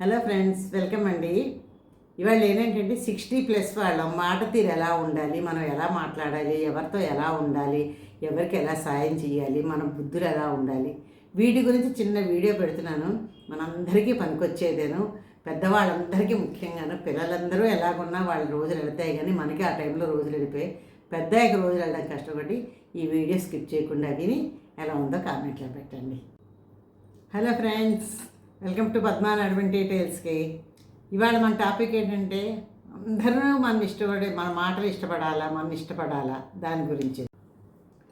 Hello friends welcome అండి. ఇవాళ ఏంటంటే సిక్స్టీ ప్లస్ వాళ్ళం మాట తీరు ఎలా ఉండాలి మనం ఎలా మాట్లాడాలి ఎవరితో ఎలా ఉండాలి ఎవరికి ఎలా సాయం చేయాలి మన బుద్ధులు ఎలా ఉండాలి వీటి గురించి చిన్న వీడియో పెడుతున్నాను. మనందరికీ పనికొచ్చేదేను. పెద్దవాళ్ళందరికీ ముఖ్యంగాను పిల్లలందరూ ఎలాగున్నా వాళ్ళ రోజులు వెళతాయి కానీ మనకి ఆ టైంలో రోజులు వెళ్ళిపోయి పెద్ద రోజులు వెళ్ళడం కష్టపడి ఈ వీడియో స్కిప్ చేయకుండా విని ఎలా ఉందో కామెంట్లో పెట్టండి. Hello friends. Welcome to Padma Nadavan డీటెయిల్స్కి. ఇవాళ మన టాపిక్ ఏంటంటే అందరూ మనం ఇష్టపడే మన మాటలు ఇష్టపడాలా మనం ఇష్టపడాలా దాని గురించి.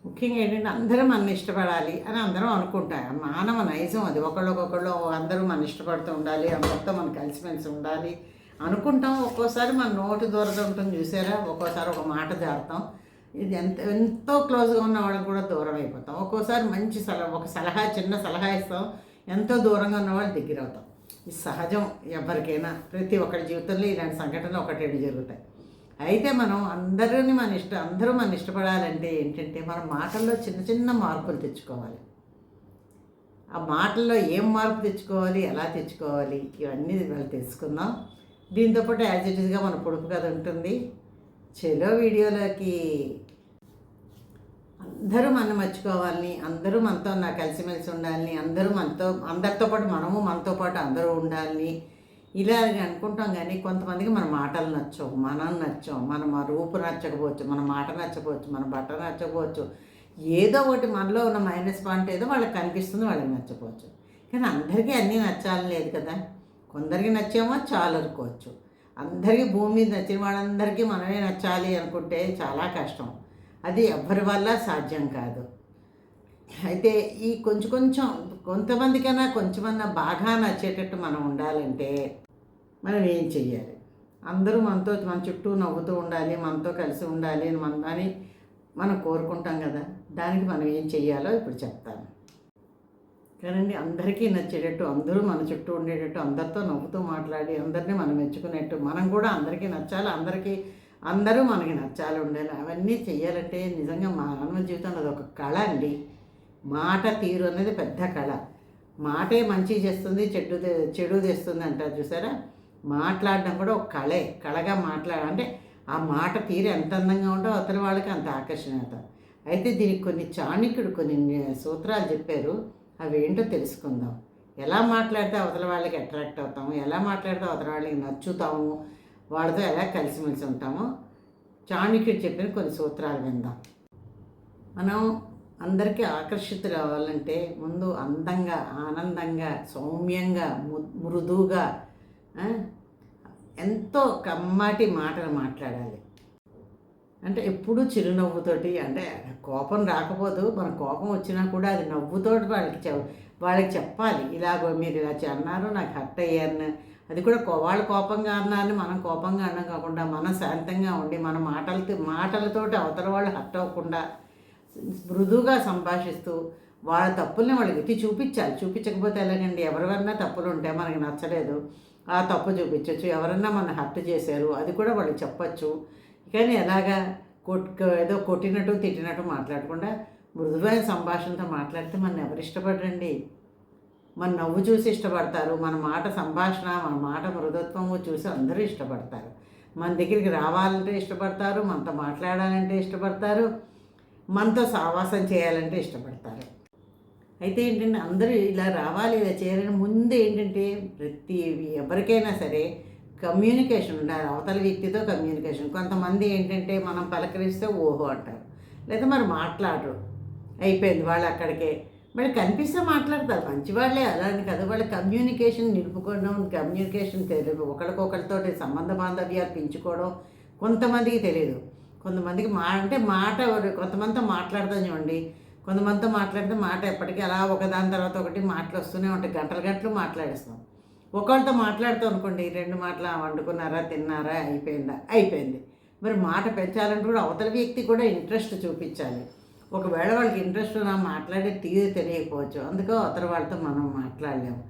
ముఖ్యంగా ఏంటంటే అందరూ మనం ఇష్టపడాలి అని అందరం అనుకుంటాం. మానవ నైజం అది. ఒకళ్ళకొకళ్ళు అందరూ మనం ఇష్టపడుతూ ఉండాలి మొత్తం మనం కలిసిమెలిసి ఉండాలి అనుకుంటాం. ఒక్కోసారి మన నోటి దూరత ఉంటుంది చూసారా? ఒక్కోసారి ఒక మాట జారుతాం. ఇది ఎంత ఎంతో క్లోజ్గా ఉన్న వాళ్ళకి కూడా దూరం అయిపోతాం. ఒక్కోసారి మంచి సలహా ఒక సలహా చిన్న సలహా ఇస్తాం. ఎంతో దూరంగా ఉన్న వాళ్ళు దగ్గర అవుతాం ఇది సహజం ఎవరికైనా ప్రతి ఒక్కరి జీవితంలో ఇలాంటి సంఘటనలు ఒకటి జరుగుతాయి. అయితే మనం అందరిని మన ఇష్టం అందరూ మన ఇష్టపడాలంటే ఏంటంటే మన మాటల్లో చిన్న చిన్న మార్పులు తెచ్చుకోవాలి. ఆ మాటల్లో ఏం మార్పు తెచ్చుకోవాలి ఎలా తెచ్చుకోవాలి ఇవన్నీ వాళ్ళు తెలుసుకుందాం. దీంతోపాటు యాజ్ ఇట్ ఈస్గా మన పొడుపు కథ ఉంటుంది. చెలో వీడియోలోకి అందరూ మనం మర్చిపోవాలని అందరూ మనతో నా కలిసిమెలిసి ఉండాలని అందరూ మనతో అందరితో పాటు మనము మనతో పాటు అందరూ ఉండాలని ఇలా అనుకుంటాం కానీ కొంతమందికి మన మాటలు నచ్చవు మనం నచ్చం మన మా రూపు నచ్చకపోవచ్చు మన మాట నచ్చకపోవచ్చు మన బట్ట నచ్చకపోవచ్చు. ఏదో ఒకటి మనలో ఉన్న మైనస్ పాయింట్ ఏదో వాళ్ళకి కనిపిస్తుంది వాళ్ళకి నచ్చకపోవచ్చు. కానీ అందరికీ అన్నీ నచ్చాలని లేదు కదా. కొందరికి నచ్చేమో చాలు అనుకోవచ్చు. అందరికీ భూమి మీద నచ్చిన వాళ్ళందరికీ మనమే నచ్చాలి అనుకుంటే చాలా కష్టం. అది ఎవ్వరి వల్ల సాధ్యం కాదు. అయితే ఈ కొంచెం కొంచెం కొంతమందికైనా కొంచెమన్నా బాగా నచ్చేటట్టు మనం ఉండాలంటే మనం ఏం చెయ్యాలి? అందరూ మనతో మన చుట్టూ నవ్వుతూ ఉండాలి మనతో కలిసి ఉండాలి అని మన అని మనం కోరుకుంటాం కదా. దానికి మనం ఏం చెయ్యాలో ఇప్పుడు చెప్తాను. కానండి అందరికీ నచ్చేటట్టు అందరూ మన చుట్టూ ఉండేటట్టు అందరితో నవ్వుతూ మాట్లాడి అందరినీ మనం మెచ్చుకునేట్టు మనం కూడా అందరికీ నచ్చాలి అందరికీ అందరూ మనకి నచ్చాలి ఉండాలి. అవన్నీ చేయాలంటే నిజంగా మానవ జీవితంలో అది ఒక కళ అండి. మాట తీరు అనేది పెద్ద కళ. మాటే మంచి చేస్తుంది చెడు చెడు తెస్తుంది అంటారు చూసారా? మాట్లాడడం కూడా ఒక కళే. కళగా మాట్లాడ అంటే ఆ మాట తీరు ఎంత అందంగా ఉందో అవతల వాళ్ళకి అంత ఆకర్షణీయత అయితే దీనికి కొన్ని చాణిక్యుడు కొన్ని సూత్రాలు చెప్పారు. అవి ఏంటో తెలుసుకుందాం. ఎలా మాట్లాడితే అవతల వాళ్ళకి అట్రాక్ట్ అవుతాము? ఎలా మాట్లాడితే అవతల వాళ్ళకి నచ్చుతాము? వాళ్ళతో ఎలా కలిసిమెలిసి ఉంటామో చాణక్యుడు చెప్పిన కొన్ని సూత్రాలు విందాం. మనం అందరికీ ఆకర్షితులు అవ్వాలంటే ముందు అందంగా ఆనందంగా సౌమ్యంగా ము- మృదువుగా ఎంతో కమ్మాటి మాటలు మాట్లాడాలి. అంటే ఎప్పుడూ చిరునవ్వుతోటి అంటే కోపం రాకపోదు మన కోపం వచ్చినా కూడా అది నవ్వుతోటి వాళ్ళకి చెప్ వాళ్ళకి చెప్పాలి. ఇలాగో మీరు ఇలా చే- అన్నారు నాకు హర్ట్ అయ్యాను అది కూడా కో- వాళ్ళు కోపంగా అన్నారని మనం కోపంగా అన్నం కాకుండా మనం శాంతంగా ఉండి మన మాటలతో మాటలతోటి అవతల వాళ్ళు హర్ట్ అవ్వకుండా మృదువుగా సంభాషిస్తూ వాళ్ళ తప్పుల్ని వాళ్ళకి ఎత్తి చూపించాలి. చూపించకపోతే ఎలాగండి? ఎవరివన్నా తప్పులు ఉంటే మనకి నచ్చలేదు. ఆ తప్పు చూపించవచ్చు ఎవరన్నా మన హర్ట్ చేశారు. అది కూడా వాళ్ళు చెప్పచ్చు. కానీ ఎలాగా కొట్ ఏదో కొట్టినట్టు తిట్టినట్టు మాట్లాడకుండా మృదువైన సంభాషణతో మాట్లాడితే మన ఎవరు ఇష్టపడరండి? మన నవ్వు చూసి ఇష్టపడతారు మన మాట సంభాషణ మన మాట మృదత్వము చూసి అందరూ ఇష్టపడతారు. మన దగ్గరికి రావాలంటే ఇష్టపడతారు మనతో మాట్లాడాలంటే ఇష్టపడతారు మనతో సావాసం చేయాలంటే ఇష్టపడతారు. అయితే ఏంటంటే అందరూ ఇలా రావాలి ఇలా చేయాలని ముందు ఏంటంటే ప్రతి ఎవరికైనా సరే కమ్యూనికేషన్ ఉండాలి అవతల వ్యక్తితో కమ్యూనికేషన్. కొంతమంది ఏంటంటే మనం పలకరిస్తే ఓహో అంటారు లేదా మరి మాట్లాడరు. అయిపోయింది వాళ్ళు అక్కడికే. మరి కనిపిస్తే మాట్లాడతారు. మంచివాళ్ళే అలా అని కదా. వాళ్ళ కమ్యూనికేషన్ నిలుపుకోవడం కమ్యూనికేషన్ తెలియదు. ఒకరికొకరితో సంబంధ బాంధవ్యాలు పెంచుకోవడం కొంతమందికి తెలియదు. కొంతమందికి మా అంటే మాట కొంతమందితో మాట్లాడతాం చూడండి. కొంతమందితో మాట్లాడితే మాట ఎప్పటికీ అలా ఒకదాని తర్వాత ఒకటి మాటలు వస్తూనే ఉంటాయి. గంటలు గంటలు మాట్లాడేస్తాం. ఒకళ్ళతో మాట్లాడుతూ అనుకోండి రెండు మాటలు వండుకున్నారా తిన్నారా అయిపోయిందా? అయిపోయింది. మరి మాట పెంచాలంటే కూడా అవతల వ్యక్తి కూడా ఇంట్రెస్ట్ చూపించాలి. ఒకవేళ వాళ్ళకి ఇంట్రెస్ట్ ఉన్నా మాట్లాడే తీరు తెలియకపోవచ్చు అందుకో అవతల వాళ్ళతో మనం మాట్లాడలేము.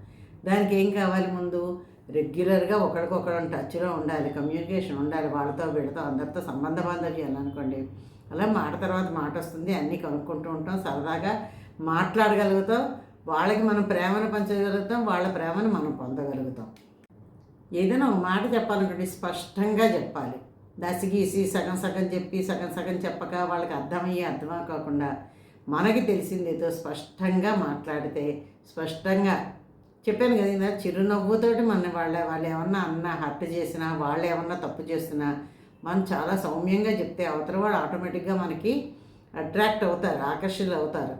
దానికి ఏం కావాలి ముందు? రెగ్యులర్గా ఒకరికొకరు టచ్లో ఉండాలి. కమ్యూనికేషన్ ఉండాలి. వాళ్ళతో వీళ్ళతో అందరితో సంబంధ బాంధవ్యాలు అనుకోండి అలా మాట తర్వాత మాట వస్తుంది. అన్నీ కనుక్కుంటూ ఉంటాం. సరదాగా మాట్లాడగలుగుతాం. వాళ్ళకి మనం ప్రేమను పంచగలుగుతాం. వాళ్ళ ప్రేమను మనం పొందగలుగుతాం. ఏదైనా ఒక మాట చెప్పాలనుకోండి స్పష్టంగా చెప్పాలి. దసిగీసి సగం సగం చెప్పి సగం సగం చెప్పక వాళ్ళకి అర్థమయ్యే అర్థం కాకుండా మనకి తెలిసింది ఏదో స్పష్టంగా మాట్లాడితే స్పష్టంగా చెప్పాను కదా ఇందా చిరునవ్వుతోటి మన వాళ్ళ వాళ్ళు ఏమన్నా అన్న హర్ట్ చేసినా వాళ్ళు ఏమన్నా తప్పు చేసినా మనం చాలా సౌమ్యంగా చెప్తే అవతల వాళ్ళు ఆటోమేటిక్గా మనకి అట్రాక్ట్ అవుతారు ఆకర్షణలు అవుతారు.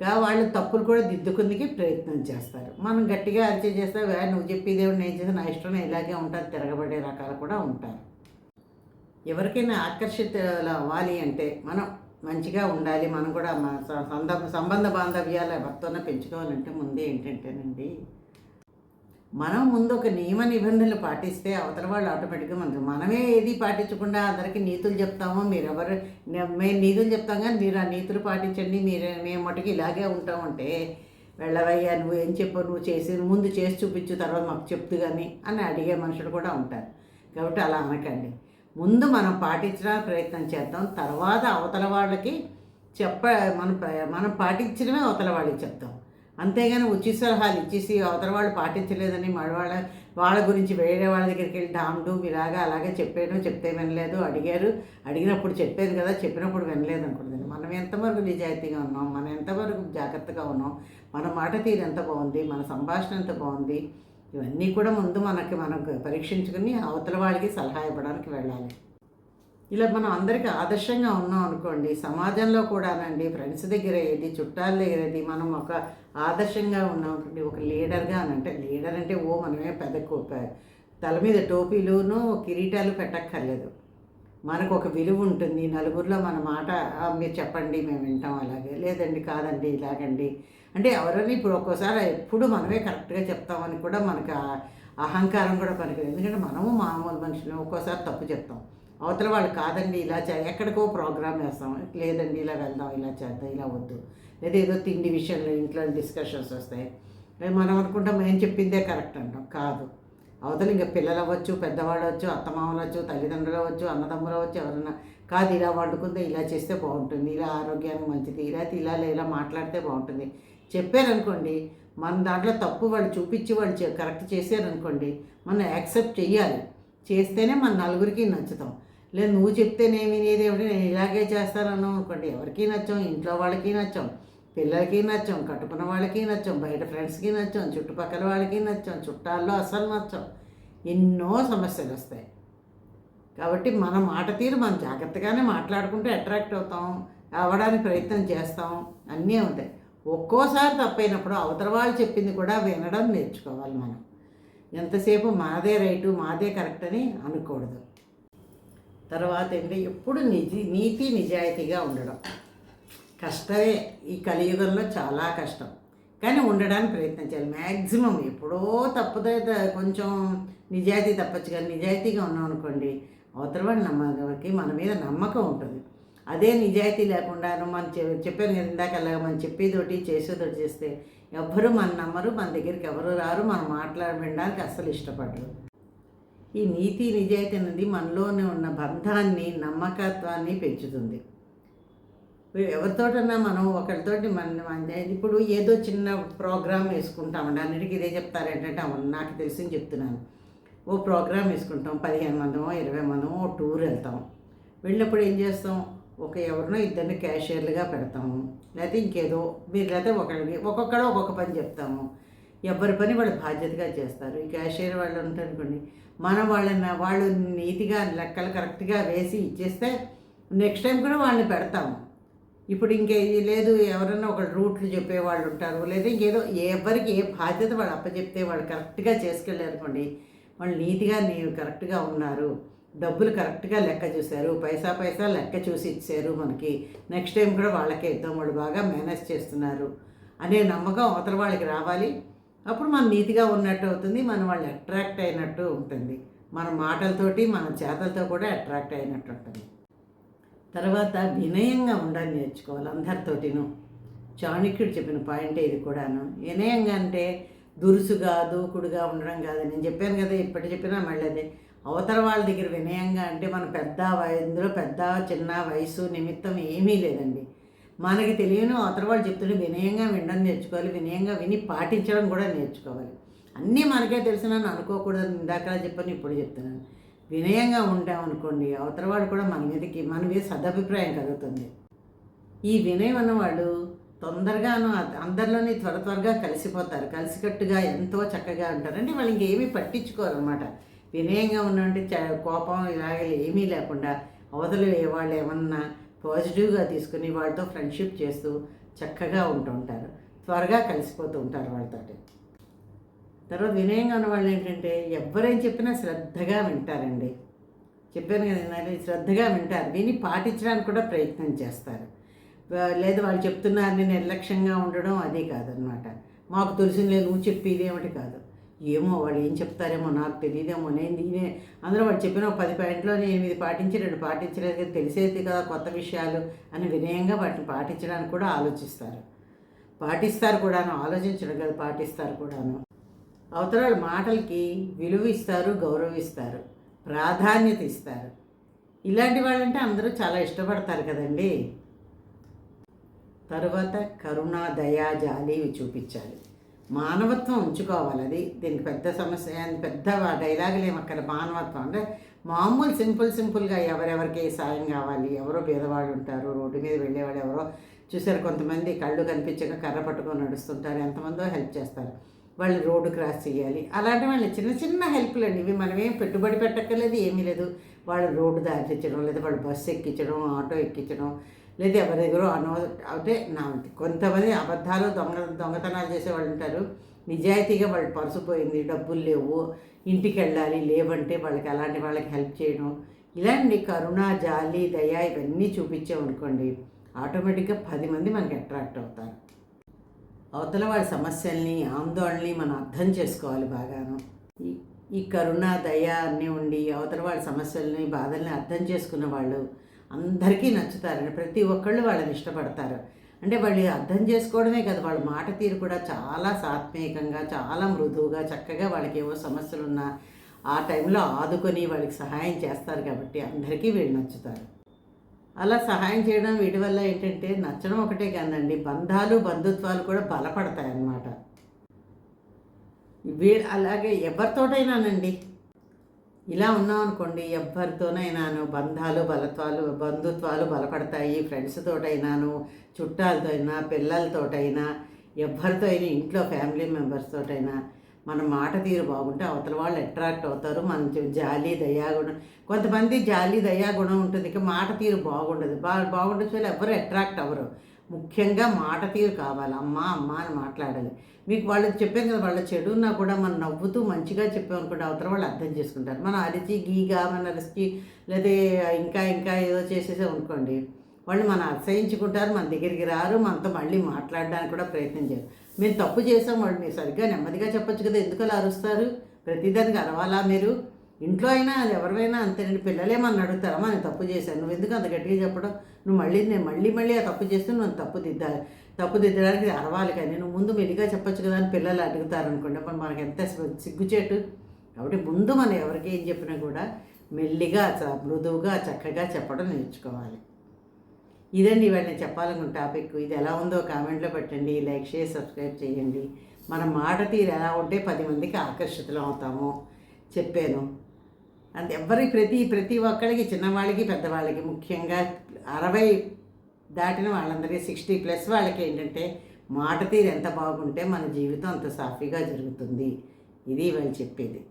కా వాళ్ళు తప్పులు కూడా దిద్దుకుందికి ప్రయత్నం చేస్తారు. మనం గట్టిగా అరిచే చేస్తే వేరే నువ్వు చెప్పేదేవి నేను చేసిన నా ఇష్టం ఇలాగే ఉంటుంది తిరగబడే రకాలు కూడా ఉంటారు. ఎవరికైనా ఆకర్షితులు అవ్వాలి అంటే మనం మంచిగా ఉండాలి మనం కూడా మన సందర్భ సంద సంబంధ బాంధవ్యాలు ఎవరితోనే పెంచుకోవాలంటే ముందే ఏంటంటేనండి మనం ముందు ఒక నియమ నిబంధనలు పాటిస్తే అవతల వాళ్ళు ఆటోమేటిక్గా మనకు మనమే ఏది పాటించకుండా అందరికీ నీతులు చెప్తామో మీరు ఎవరు మేము నీతులు చెప్తాం కానీ మీరు ఆ నీతులు పాటించండి మీరు మేము మటుకు ఇలాగే ఉంటామంటే వెళ్ళవయ్యా నువ్వు ఏం చెప్పు నువ్వు చేసి ముందు చేసి చూపించు తర్వాత మాకు చెప్తూ కానీ అని అడిగే మనుషులు కూడా ఉంటారు. కాబట్టి అలా అనకండి. ముందు మనం పాటించడానికి ప్రయత్నం చేద్దాం. తర్వాత అవతల వాళ్ళకి చెప్ప మనం మనం పాటించడమే అవతల వాళ్ళకి చెప్తాం. అంతేగాని ఉచిత సలహాలు ఇచ్చేసి అవతల వాళ్ళు పాటించలేదని మడవాళ్ళ వాళ్ళ గురించి వేరే వాళ్ళ దగ్గరికి వెళ్ళి డామ్ డూమ్ ఇలాగా అలాగే చెప్పాను చెప్తే వినలేదు. అడిగారు. అడిగినప్పుడు చెప్పేది కదా చెప్పినప్పుడు వినలేదు అనుకుంటుంది. మనం ఎంతవరకు నిజాయితీగా ఉన్నాం? మనం ఎంతవరకు జాగ్రత్తగా ఉన్నాం? మన మాట తీరు ఎంత బాగుంది? మన సంభాషణ ఎంత బాగుంది? ఇవన్నీ కూడా ముందు మనకి మనం పరీక్షించుకుని అవతల వాళ్ళకి సలహా ఇవ్వడానికి వెళ్ళాలి. ఇలా మనం అందరికీ ఆదర్శంగా ఉన్నాం అనుకోండి సమాజంలో కూడానండి ఫ్రెండ్స్ దగ్గర ఏది చుట్టాల దగ్గర ఏది మనం ఒక ఆదర్శంగా ఉన్నాం ఒక లీడర్గా అని అంటే లీడర్ అంటే ఓ మనమే పెద్ద కో- తల మీద టోపీలును కిరీటాలు పెట్టక్కర్లేదు. మనకు ఒక విలువ ఉంటుంది నలుగురిలో మన మాట మీరు చెప్పండి మేము వింటాం అలాగే. లేదండి కాదండి ఇలాగండి. అంటే ఎవరైనా ఇప్పుడు ఒక్కోసారి ఎప్పుడు మనమే కరెక్ట్గా చెప్తామని కూడా మనకు అహంకారం కూడా పనికిరాదు. ఎందుకంటే మనము మామూలు మనుషులు ఒక్కోసారి తప్పు చెప్తాం. అవతల వాళ్ళు కాదండి ఇలా చే ఎక్కడికో ప్రోగ్రామ్ వేస్తాం. లేదండి ఇలా వెళ్దాం ఇలా చేద్దాం ఇలా వద్దు. లేదా ఏదో తిండి విషయంలో ఇంట్లో డిస్కషన్స్ వస్తాయి. మనం అనుకుంటాం మేము చెప్పిందే కరెక్ట్ అంటాం. కాదు. అవతల ఇంకా పిల్లలు అవ్వచ్చు పెద్దవాళ్ళు అవ్వచ్చు అత్తమామలు అవ్వచ్చు తల్లిదండ్రులు అవ్వచ్చు అన్నదమ్ములు అవ్వచ్చు ఎవరన్నా. కాదు ఇలా వండుకుంటే ఇలా చేస్తే బాగుంటుంది. ఇలా ఆరోగ్యానికి మంచిది. ఇలా ఇలా ఇలా మాట్లాడితే బాగుంటుంది. చెప్పారనుకోండి మన దాంట్లో తప్పు వాళ్ళు చూపించి వాళ్ళు కరెక్ట్ చేశారనుకోండి మనం యాక్సెప్ట్ చెయ్యాలి. చేస్తేనే మన నలుగురికి నచ్చుతాం. లేదు నువ్వు చెప్తేనేమి వినేది ఏమిటి నేను ఇలాగే చేస్తానన్నావు అనుకోండి ఎవరికి నచ్చాం? ఇంట్లో వాళ్ళకి నచ్చాం? పిల్లలకి నచ్చం? కట్టుకున్న వాళ్ళకి నచ్చాం? బయట ఫ్రెండ్స్కి నచ్చాం? చుట్టుపక్కల వాళ్ళకి నచ్చాం? చుట్టాల్లో అసలు నచ్చం? ఎన్నో సమస్యలు వస్తాయి. కాబట్టి మన మాట తీరు మనం జాగ్రత్తగానే మాట్లాడుకుంటే అట్రాక్ట్ అవుతాం అవ్వడానికి ప్రయత్నం చేస్తాం అన్నీ ఉంటాయి. ఒక్కోసారి తప్పైనప్పుడు అవతల వాళ్ళు చెప్పింది కూడా వినడం నేర్చుకోవాలి మనం. ఎంతసేపు మాదే రైటు మాదే కరెక్ట్ అని అనకూడదు. తర్వాత ఏంటంటే ఎప్పుడు నిజి నీతి నిజాయితీగా ఉండడం. కష్టమే. ఈ కలియుగంలో చాలా కష్టం. కానీ ఉండడానికి ప్రయత్నం చేయాలి. మ్యాక్సిమం ఎప్పుడో తప్పుదే కొంచెం నిజాయితీ తప్పచ్చు కానీ నిజాయితీగా ఉన్నాం అనుకోండి అవతల వాళ్ళ నమ్మకానికి మన మీద నమ్మకం ఉంటుంది. అదే నిజాయితీ లేకుండా మనం చె- చెప్పాను కదా మనం చెప్పేదోటి చేసేదోటి చేస్తే ఎవ్వరూ మన నమ్మరు మన దగ్గరికి ఎవరు రారు మనం మాట్లాడి వినడానికి అస్సలు ఇష్టపడరు. ఈ నీతి నిజాయితీ అనేది మనలోనే ఉన్న బంధాన్ని నమ్మకత్వాన్ని పెంచుతుంది. ఎవరితోటన్నా మనం ఒకరితోటి మన ఇప్పుడు ఏదో చిన్న ప్రోగ్రామ్ వేసుకుంటామండి. అన్నిటికీ ఇదే చెప్తారు. ఏంటంటే అవును నాకు తెలిసింది చెప్తున్నాను. ఓ ప్రోగ్రామ్ వేసుకుంటాం. పదిహేను మందమో ఇరవై మందమో ఓ టూర్ వెళ్తాం. వెళ్ళినప్పుడు ఏం చేస్తాం? ఒక ఎవరినో ఇద్దరిని క్యాషియర్లుగా పెడతాము. లేకపోతే ఇంకేదో మీరు లేకపోతే ఒకరికి ఒక్కొక్కడు ఒక్కొక్క పని చెప్తాము. ఎవరి పని వాళ్ళు బాధ్యతగా చేస్తారు. ఈ క్యాషియర్ వాళ్ళు ఉంటారనుకోండి మనం వాళ్ళని వాళ్ళు నీతిగా లెక్కలు కరెక్ట్గా వేసి ఇచ్చేస్తే నెక్స్ట్ టైం కూడా వాళ్ళని పెడతాము. ఇప్పుడు ఇంకే లేదు ఎవరైనా ఒక రూట్లు చెప్పేవాళ్ళు ఉంటారు. లేదా ఇంకేదో ఎవరికి ఏ బాధ్యత వాళ్ళు అప్పచెప్తే వాళ్ళు కరెక్ట్గా చేసుకెళ్ళారనుకోండి వాళ్ళు నీతిగా నీవు కరెక్ట్గా ఉన్నారు. డబ్బులు కరెక్ట్గా లెక్క చూశారు. పైసా పైసా లెక్క చూసి ఇచ్చారు మనకి. నెక్స్ట్ టైం కూడా వాళ్ళకే ఇద్దాం వాళ్ళు బాగా మేనేజ్ చేస్తున్నారు అనే నమ్మకం అవతల వాళ్ళకి రావాలి. అప్పుడు మనం నీతిగా ఉన్నట్టు అవుతుంది మనం వాళ్ళు అట్రాక్ట్ అయినట్టు ఉంటుంది. మన మాటలతోటి మన చేతలతో కూడా అట్రాక్ట్ అయినట్టు ఉంటుంది. తర్వాత వినయంగా ఉండని నేర్చుకోవాలి అందరితోటిను. చాణక్యుడు చెప్పిన పాయింట్ ఇది కూడాను. వినయంగా అంటే దురుసుగా దూకుడుగా ఉండడం కాదు. నేను చెప్పాను కదా ఇప్పటి చెప్పినా మళ్ళీ అదే. అవతల వాళ్ళ దగ్గర వినయంగా అంటే మన పెద్ద ఇందులో పెద్ద చిన్న వయసు నిమిత్తం ఏమీ లేదండి. మనకి తెలియని అవతల వాళ్ళు చెప్తుంటే వినయంగా వినడం నేర్చుకోవాలి వినయంగా విని పాటించడం కూడా నేర్చుకోవాలి. అన్నీ మనకే తెలిసిన అనుకోకూడదు ఇందాక చెప్పని ఇప్పుడు చెప్తున్నాను. వినయంగా ఉంటామనుకోండి అవతల వాడు కూడా మన మీదకి మన మీద సదభిప్రాయం కలుగుతుంది. ఈ వినయం అన్నవాళ్ళు తొందరగాను అందరిలోని త్వర త్వరగా కలిసిపోతారు. కలిసికట్టుగా ఎంతో చక్కగా ఉంటారు అంటే వాళ్ళు ఇంకేమీ పట్టించుకోరు అనమాట వినయంగా ఉండండి చ- కోపం ఇలాగే ఏమీ లేకుండా అవతల వాళ్ళు ఏమన్నా పాజిటివ్గా తీసుకుని వాళ్ళతో ఫ్రెండ్షిప్ చేస్తూ చక్కగా ఉంటూ ఉంటారు. త్వరగా కలిసిపోతూ ఉంటారు వాళ్ళతోటి. తర్వాత వినయంగా ఉన్న వాళ్ళు ఏంటంటే ఎవరేం చెప్పినా శ్రద్ధగా వింటారండి. చెప్పాను కదా శ్రద్ధగా వింటారు. విని పాటించడానికి కూడా ప్రయత్నం చేస్తారు. లేదు వాళ్ళు చెప్తున్నారని నిర్లక్ష్యంగా ఉండడం అదే కాదనమాట. మాకు తెలిసిందే నువ్వు చెప్పి ఏమిటి కాదు. ఏమో వాళ్ళు ఏం చెప్తారేమో నాకు తెలియదేమో నేను నేనే. అందరూ వాళ్ళు చెప్పిన ఒక పది పాయింట్లో నేను ఇది పాటించి రెండు పాటించలేదు కదా తెలిసేది కదా కొత్త విషయాలు అని వినయంగా వాటిని పాటించడానికి కూడా ఆలోచిస్తారు. పాటిస్తారు కూడాను ఆలోచించడం కదా పాటిస్తారు కూడాను. అవతల మాటలకి విలువ ఇస్తారు గౌరవిస్తారు ప్రాధాన్యత ఇస్తారు. ఇలాంటి వాళ్ళంటే అందరూ చాలా ఇష్టపడతారు కదండి. తరువాత కరుణ దయా జాలి ఇవి చూపించాలి. మానవత్వం ఉంచుకోవాలి. అది దీనికి పెద్ద సమస్య. అని పెద్ద డైలాగులు అక్కడ మానవత్వం అంటే మామూలు సింపుల్ సింపుల్గా ఎవరెవరికి సాయం కావాలి ఎవరో పేదవాడు ఉంటారు రోడ్డు మీద వెళ్ళేవాడు ఎవరో. చూసారు కొంతమంది కళ్ళు కనిపించక కర్ర పట్టుకొని నడుస్తుంటారు. ఎంతమందో హెల్ప్ చేస్తారు. వాళ్ళు రోడ్డు క్రాస్ చేయాలి. అలాంటి వాళ్ళు చిన్న చిన్న హెల్ప్లు అండి. ఇవి మనమేం పెట్టుబడి పెట్టక్కర్లేదు ఏమీ లేదు. వాళ్ళు రోడ్డు దాటించడం లేదా వాళ్ళు బస్సు ఎక్కించడం ఆటో ఎక్కించడం లేదా ఎవరి దగ్గర అనవ అంటే నా కొంతమంది అబద్ధాలు దొంగ దొంగతనాలు చేసే వాళ్ళు ఉంటారు. నిజాయితీగా వాళ్ళు పర్సు పోయింది డబ్బులు లేవు ఇంటికి వెళ్ళాలి లేవంటే వాళ్ళకి అలాంటి వాళ్ళకి హెల్ప్ చేయడం. ఇలాంటి కరుణ జాలి దయ ఇవన్నీ చూపించామనుకోండి ఆటోమేటిక్గా పది మంది మనకి అట్రాక్ట్ అవుతారు. అవతల వాళ్ళ సమస్యల్ని ఆందోళనని మనం అర్థం చేసుకోవాలి బాగాను. ఈ ఈ కరుణ దయ అన్నీ ఉండి అవతల వాళ్ళ సమస్యల్ని బాధల్ని అర్థం చేసుకున్న వాళ్ళు అందరికీ నచ్చుతారండి ప్రతి ఒక్కళ్ళు వాళ్ళని ఇష్టపడతారు. అంటే వాళ్ళు అర్థం చేసుకోవడమే కదా వాళ్ళ మాట తీరు కూడా చాలా సాత్వికంగా చాలా మృదువుగా చక్కగా వాళ్ళకి ఏవో సమస్యలు ఉన్నా ఆ టైంలో ఆదుకొని వాళ్ళకి సహాయం చేస్తారు కాబట్టి అందరికీ వీళ్ళు నచ్చుతారు. అలా సహాయం చేయడం వీటి వల్ల ఏంటంటే నచ్చడం ఒకటే కాదండి బంధాలు బంధుత్వాలు కూడా బలపడతాయి అన్నమాట వీ అలాగే ఎవరితోటైనానండి? ఇలా ఉన్నాం అనుకోండి ఎవరితోనైనాను బంధాలు బలత్వాలు బంధుత్వాలు బలపడతాయి. ఫ్రెండ్స్తోటైనాను చుట్టాలతో అయినా పిల్లలతోటైనా ఎవరితో అయినా ఇంట్లో ఫ్యామిలీ మెంబర్స్తో తోటైనా మన మాట తీరు బాగుంటే అవతల వాళ్ళు అట్రాక్ట్ అవుతారు. మన జాలి దయాగుణం కొంతమంది జాలి దయాగుణం ఉంటుంది. ఇక మాట తీరు బాగుండదు. బా బాగుండదు వాళ్ళు ఎవరు అట్రాక్ట్ అవ్వరు. ముఖ్యంగా మాట తీరు కావాలి. అమ్మ అమ్మ అని మాట్లాడాలి. మీకు వాళ్ళు చెప్పాను కదా వాళ్ళ చెడున్నా కూడా మనం నవ్వుతూ మంచిగా చెప్పామనుకుంటే అవతల వాళ్ళు అర్థం చేసుకుంటారు. మనం అరిచి గీగా మన అరిచి లేదా ఇంకా ఇంకా ఏదో చేసేసాం అనుకోండి వాళ్ళు మనం అసహించుకుంటారు మన దగ్గరికి రారు మనతో మళ్ళీ మాట్లాడడానికి కూడా ప్రయత్నం చేయరు. మేము తప్పు చేసాం వాళ్ళు మీరు సరిగ్గా నెమ్మదిగా చెప్పొచ్చు కదా ఎందుకు అలా అరుస్తారు? ప్రతిదానికి అరవాలా మీరు? ఇంట్లో అయినా అది ఎవరివైనా అంతేనండి. పిల్లలేమని అడుగుతారమ్మా నేను తప్పు చేశాను నువ్వు ఎందుకు అంత గట్టిగా చెప్పడం? నువ్వు మళ్ళీ నేను మళ్ళీ మళ్ళీ ఆ తప్పు చేస్తే నువ్వు తప్పు దిద్దాలి. తప్పు దిద్దడానికి అరవాలి కానీ నువ్వు ముందు మెల్లిగా చెప్పొచ్చు కదా అని పిల్లలు అడుగుతారు అనుకోండి. అప్పుడు మనకు ఎంత సిగ్గుచేటు. కాబట్టి ముందు మనం ఎవరికి ఏం చెప్పినా కూడా మెల్లిగా చ- మృదువుగా చక్కగా చెప్పడం నేర్చుకోవాలి. ఇదండి ఇవాళ నేను చెప్పాలనుకున్న టాపిక్. ఇది ఎలా ఉందో కామెంట్లో పెట్టండి లైక్ షేర్ సబ్స్క్రైబ్ చేయండి. మన మాట తీరు ఎలా ఉంటే పది మందికి ఆకర్షితులు అవుతాము. చెప్పాను. అంత ఎవరి ప్రతి ప్రతి ఒక్కరికి చిన్నవాళ్ళకి పెద్దవాళ్ళకి ముఖ్యంగా అరవై దాటిన వాళ్ళందరికీ సిక్స్టీ ప్లస్ వాళ్ళకి ఏంటంటే మాట తీరు ఎంత బాగుంటే మన జీవితం అంత సాఫీగా జరుగుతుంది. ఇది వాళ్ళు చెప్పేది.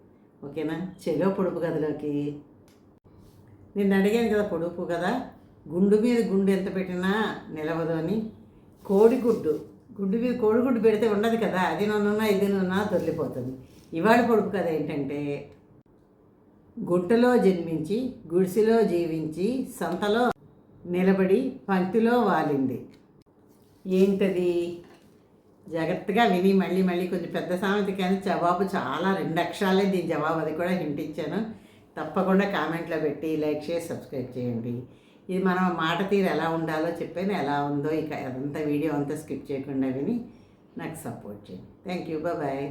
ఓకేనా? చెలో పొడుపు గదిలోకి. నేను అడిగాను కదా పొడుపు కదా? గుండు మీద గుండు ఎంత పెట్టినా నిలవదు అని. కోడిగుడ్డు గుడ్డు. మీద కోడిగుడ్డు పెడితే ఉండదు కదా. అది నన్నున్నా ఇది నున్నా దొరికిపోతుంది ఇవాళ పొడుపు కథ ఏంటంటే గుట్టలో జన్మించి గుడిసెలో జీవించి సంతలో నిలబడి పంక్తిలో వాలింది. ఏంటది? జాగ్రత్తగా విని మళ్ళీ మళ్ళీ కొంచెం పెద్ద సామెత కానీ జవాబు చాలా రెండు అక్షరాలే దీని జవాబు అది కూడా హింట్ ఇచ్చాను. తప్పకుండా కామెంట్లో పెట్టి లైక్ చేసి సబ్స్క్రైబ్ చేయండి. ఇది మనం మాట తీరు ఎలా ఉండాలో చెప్పాను ఎలా ఉందో ఇక అదంతా వీడియో అంతా స్కిప్ చేయకుండా విని నాకు సపోర్ట్ చేయండి. Thank you. బాయ్.